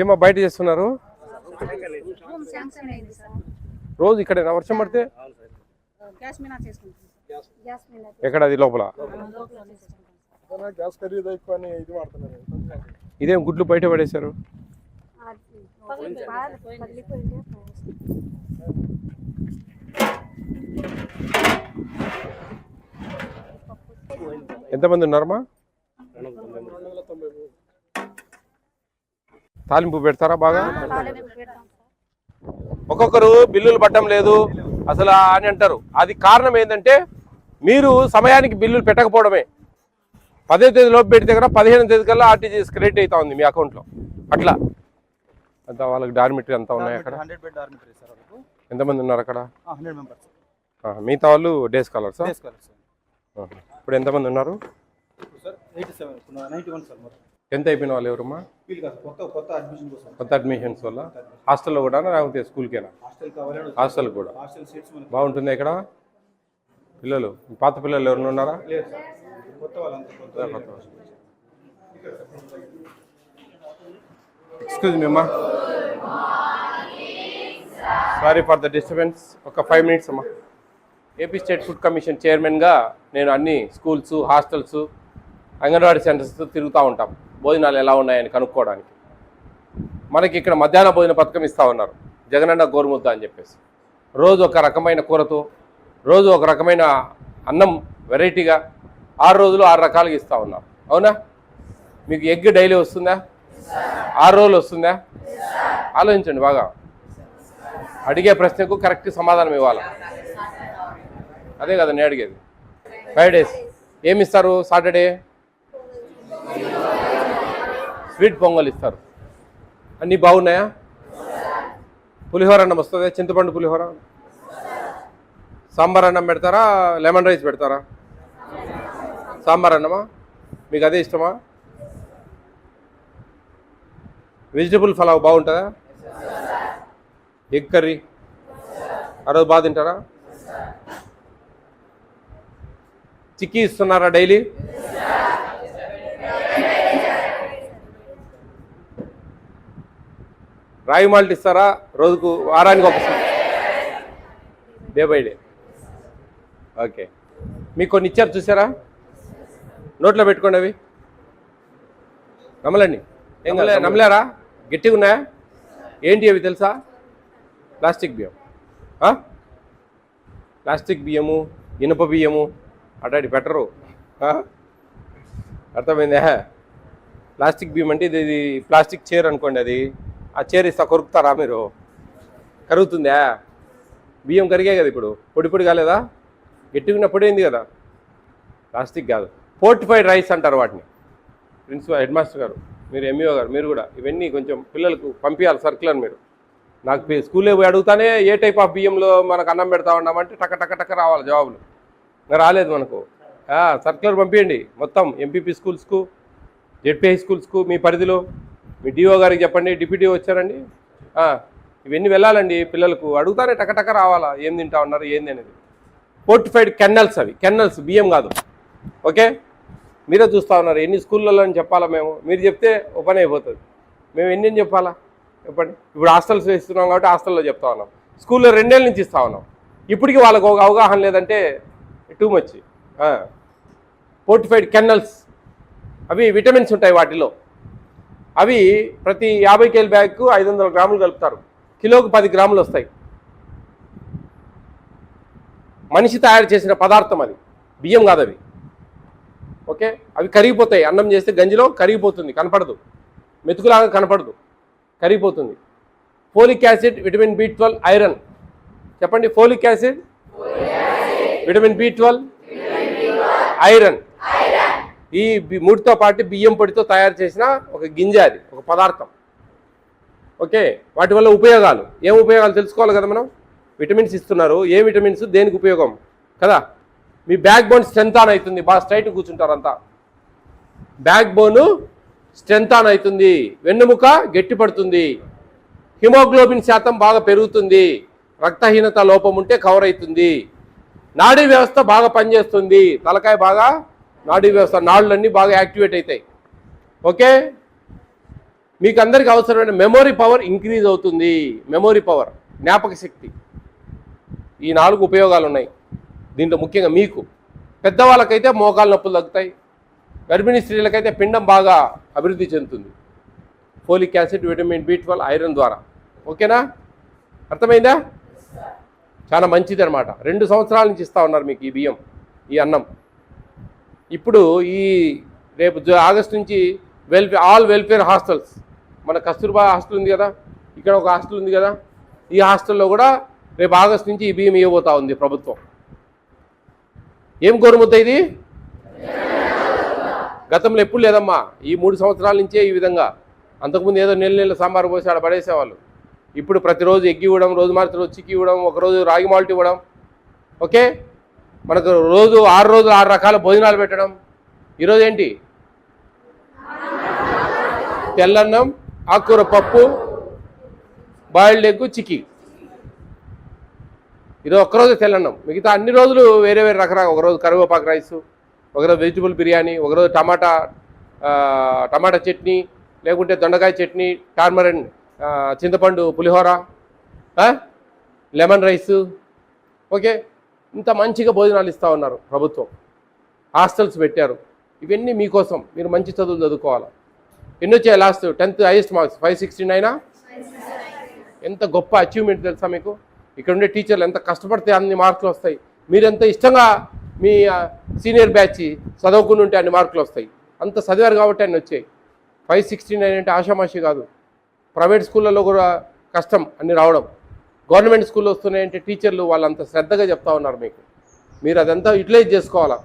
ఏమో బయట చేస్తున్నారు? రోజు ఇక్కడ వర్షం పడితే? ఎక్కడ అది లోపల? గ్యాస్ ఖరీదు ఎక్కువ అని ఇది వాడుతున్నారు ఇదేం గుడ్లు బయట పడేశారు? ఎంతమంది ఉన్నారమ్మా? తాలింపు పెడతారా బాగా? ఒక్కొక్కరు బిల్లులు పట్టడం లేదు. అసలు అని అంటారు. అది కారణం ఏంటంటే మీరు సమయానికి బిల్లులు పెట్టకపోవడమే. పదో తేదీ లోపు పెడితే కదా పదిహేను తేదీ కల్లా ఆర్టీజీఎస్ క్రెడిట్ అవుతా ఉంది మీ అకౌంట్లో అట్లా. అంతా వాళ్ళకి డార్మిటరీ అంతా ఉన్నాయి అక్కడ. హండ్రెడ్ బెడ్ డార్మిటరీ సార్ వాళ్ళకు. ఎంతమంది ఉన్నారు అక్కడ? మిగతా వాళ్ళు day scholar sir day scholar sir ఇప్పుడు ఎంతమంది ఉన్నారు? ఎంత అయిపోయిన వాళ్ళు ఎవరమ్మా? కొత్త అడ్మిషన్స్ వల్ల? హాస్టల్లో కూడా లేకపోతే స్కూల్కేనా? హాస్టల్ కూడా. బాగుంటుంది ఇక్కడ? పిల్లలు పాత పిల్లలు ఎవరైనా ఉన్నారా? ఎక్స్క్యూజ్ మీ అమ్మా. సారీ ఫర్ ద డిస్టర్బెన్స్ ఒక ఫైవ్ మినిట్స్ అమ్మా. ఏపీ స్టేట్ ఫుడ్ కమిషన్ చైర్మన్గా నేను అన్ని స్కూల్స్ హాస్టల్స్ అంగన్వాడీ సెంటర్స్ తిరుగుతూ ఉంటాం. భోజనాలు ఎలా ఉన్నాయని కనుక్కోవడానికి. మనకి ఇక్కడ మధ్యాహ్న భోజన పథకం ఇస్తూ ఉన్నారు. జగనన్న గోరుముద్ద అని చెప్పేసి. రోజు ఒక రకమైన కూరతో రోజు ఒక రకమైన అన్నం వెరైటీగా ఆరు రోజులు ఆరు రకాలుగా ఇస్తూ ఉన్నారు. అవునా? మీకు ఎగ్ డైలీ వస్తుందా? ఆరు రోజులు వస్తుందా? ఆలోచించండి బాగా. అడిగే ప్రశ్నకు కరెక్ట్ సమాధానం ఇవ్వాలి? అదే కదా నేను అడిగేది. ఫైవ్ డేస్ ఏమి ఇస్తారు సాటర్డే? స్వీట్ పొంగల్ ఇస్తారు. అన్నీ బాగున్నాయా? పులిహోర అన్నం వస్తుంది? చింతపండు పులిహోర? సాంబార్ అన్నం పెడతారా? లెమన్ రైస్ పెడతారా? సాంబార్ అన్నమా? మీకు అదే ఇష్టమా? వెజిటబుల్ ఫలావ్ బాగుంటుందా? Egg curry? ఆ రోజు బాగా తింటారా? చిక్కీ ఇస్తున్నారా డైలీ? రాగి మాల్ట్ ఇస్తారా? రోజుకు వారానికి ఒకసారి. Day by day. ఓకే. మీకు కొన్ని ఇచ్చారు చూసారా? నోట్లో పెట్టుకోండి అవి. నమ్మలండి ఏం కాదు, నమ్మలేరా గట్టిగా ఉన్నాయా? ఏంటి అవి తెలుసా? ప్లాస్టిక్ బియ్యం? ప్లాస్టిక్ బియ్యము ఇనుప బియ్యము. అటాటి పెట్టరు? అర్థమైందా? ప్లాస్టిక్ బియ్యం అంటే ఇది ఇది ప్లాస్టిక్ చైర్ అనుకోండి అది. ఆ చేరిస్తా కొరుకుతారా మీరు? కరుగుతుందా? బియ్యం కరిగే కదా ఇప్పుడు. పొడి పొడి కాలేదా? గట్టిగా పొడి అయింది కదా. ప్లాస్టిక్ కాదు. ఫోర్టిఫైడ్ రైస్ అంటారు వాటిని. ప్రిన్సిపల్ హెడ్ మాస్టర్ గారు మీరు ఎంఈఓ గారు మీరు కూడా ఇవన్నీ కొంచెం పిల్లలకు పంపించాలి సర్కులర్ మీరు. నాకు స్కూల్లో పోయి అడుగుతానే ఏ టైప్ ఆఫ్ బియ్యంలో మనకు అన్నం పెడతా ఉన్నామంటే టక టక టక రావాలి జవాబులు. రాలేదు మనకు. సర్కులర్ పంపించండి మొత్తం ఎంపీపీ స్కూల్స్కు జెడ్పీఐ స్కూల్స్కు మీ పరిధిలో. మీ డిఓ గారికి చెప్పండి డిప్యూటీ వచ్చారండి? ఇవన్నీ వెళ్ళాలండి పిల్లలకు. అడుగుతారే టకటక రావాలా? ఏం తింటా ఉన్నారు ఏంది అనేది. ఫోర్టిఫైడ్ కెన్నల్స్ అవి. కెన్నల్స్ బియ్యం కాదు. ఓకే? మీరే చూస్తూ ఉన్నారు. ఎన్ని స్కూళ్ళలో అని చెప్పాలా మేము? మీరు చెప్తే ఓపెన్ అయిపోతుంది. మేము ఎన్ని చెప్పాలా? చెప్పండి. ఇప్పుడు హాస్టల్స్ ఇస్తున్నాం కాబట్టి హాస్టల్లో చెప్తా ఉన్నాం. స్కూల్లో రెండేళ్ళ నుంచి ఇస్తా ఉన్నాం. ఇప్పటికీ వాళ్ళకు ఒక అవగాహన లేదంటే టూ మచ్ ఫోర్టిఫైడ్ కెన్నల్స్ అవి విటమిన్స్ ఉంటాయి వాటిలో. అవి ప్రతి యాభై కేల్ బ్యాగ్కు ఐదు వందల గ్రాములు కలుపుతారు. కిలోకు పది గ్రాములు వస్తాయి. మనిషి తయారు చేసిన పదార్థం అది. బియ్యం కాదు అవి. ఓకే? అవి కరిగిపోతాయి. అన్నం చేస్తే గంజిలో కరిగిపోతుంది. కనపడదు. మెతుకులాగా కనపడదు. కరిగిపోతుంది. Folic acid vitamin B twelve iron. చెప్పండి. Folic acid. Vitamin B twelve iron. ఈ మూడితో పాటు బియ్యం పొడితో తయారు చేసిన ఒక గింజ అది ఒక పదార్థం. ఓకే? వాటి వల్ల ఉపయోగాలు. ఏం ఉపయోగాలు తెలుసుకోవాలి కదా మనం? విటమిన్స్ ఇస్తున్నారు. ఏ విటమిన్స్? దేనికి ఉపయోగం? కదా? మీ బ్యాక్ బోన్ స్ట్రెంత్ ఆన్ అవుతుంది. బాగా స్ట్రైట్ కూర్చుంటారు అంతా. బ్యాక్ బోను స్ట్రెంత్ ఆన్ అవుతుంది. వెన్నుముక గట్టి పడుతుంది. హిమోగ్లోబిన్ శాతం బాగా పెరుగుతుంది. రక్తహీనత లోపం ఉంటే కవర్ అవుతుంది. నాడీ వ్యవస్థ బాగా పనిచేస్తుంది. తలకాయ బాగా నాడీ వ్యవస్థ నాడులన్నీ బాగా యాక్టివేట్ అవుతాయి ఓకే? మీకు అందరికీ అవసరమైన మెమొరీ పవర్ ఇంక్రీజ్ అవుతుంది. మెమొరీ పవర్ జ్ఞాపక శక్తి. ఈ నాలుగు ఉపయోగాలు ఉన్నాయి దీంట్లో ముఖ్యంగా మీకు. పెద్దవాళ్ళకైతే మోకాలు నొప్పులు తగ్గుతాయి. గర్భిణీ స్త్రీలకైతే పిండం బాగా అభివృద్ధి చెందుతుంది. Folic acid vitamin B twelve iron ద్వారా. ఓకేనా? అర్థమైందా? చాలా మంచిది అనమాట రెండు సంవత్సరాల నుంచి ఇస్తా ఉన్నారు మీకు ఈ బియ్యం ఈ అన్నం. ఇప్పుడు ఈ రేపు జు- ఆగస్ట్ నుంచి వెల్ఫేర్ ఆల్ వెల్ఫేర్ హాస్టల్స్. మన కస్తూర్బా హాస్టల్ ఉంది కదా? ఇక్కడ ఒక హాస్టల్ ఉంది కదా? ఈ హాస్టల్లో కూడా రేపు ఆగస్ట్ నుంచి ఈ బియ్యం ఇవ్వబోతా ఉంది ప్రభుత్వం. ఏం గోరుముద్ద ఇది? గతంలో ఎప్పుడు లేదమ్మా. ఈ మూడు సంవత్సరాల నుంచే ఈ విధంగా. అంతకుముందు ఏదో నెల నెల సాంబార్ పోసి ఆడ పడేసేవాళ్ళు. ఇప్పుడు ప్రతిరోజు ఎగ్గి ఇవ్వడం రోజు మార్చి రోజు చిక్కి ఇవ్వడం ఒకరోజు రాగి మాల్ట్ ఇవ్వడం. ఓకే? మనకు రోజు ఆరు రోజులు ఆరు రకాల భోజనాలు పెట్టడం. ఈరోజు ఏంటి? తెల్లన్నం ఆకుకూర పప్పు బాయిల్డ్ ఎగ్ చికి ఇది ఒక్కరోజు తెల్లన్నం. మిగతా అన్ని రోజులు వేరే వేరే రకరకాల ఒకరోజు కరివేపాకు రైస్ ఒకరోజు వెజిటబుల్ బిర్యానీ ఒకరోజు టమాటా టమాటా చట్నీ లేకుంటే దొండకాయ చట్నీ టార్మరన్ చింతపండు పులిహోర లెమన్ రైస్. ఓకే? ఇంత మంచిగా భోజనాలు ఇస్తూ ఉన్నారు ప్రభుత్వం. హాస్టల్స్ పెట్టారు. ఇవన్నీ మీకోసం మీరు మంచి చదువులు చదువుకోవాలి? ఎన్ని వచ్చాయి last tenth highest marks five sixty నైనా? ఎంత గొప్ప అచీవ్మెంట్ తెలుసా మీకు? ఇక్కడ ఉండే టీచర్లు ఎంత కష్టపడితే అన్ని మార్కులు వస్తాయి. మీరు ఎంత ఇష్టంగా మీ సీనియర్ బ్యాచ్ చదువుకుని ఉంటే అన్ని మార్కులు వస్తాయి. అంత చదివారు కాబట్టి అన్ని వచ్చాయి. ఫైవ్ సిక్స్టీ నైన్ అంటే ఆషామాషి కాదు. ప్రైవేట్ స్కూళ్ళలో కూడా కష్టం అన్ని రావడం. గవర్నమెంట్ స్కూల్లో వస్తున్నాయంటే టీచర్లు వాళ్ళంత శ్రద్ధగా చెప్తా ఉన్నారు మీకు. మీరు అదంతా యూటిలైజ్ చేసుకోవాలా?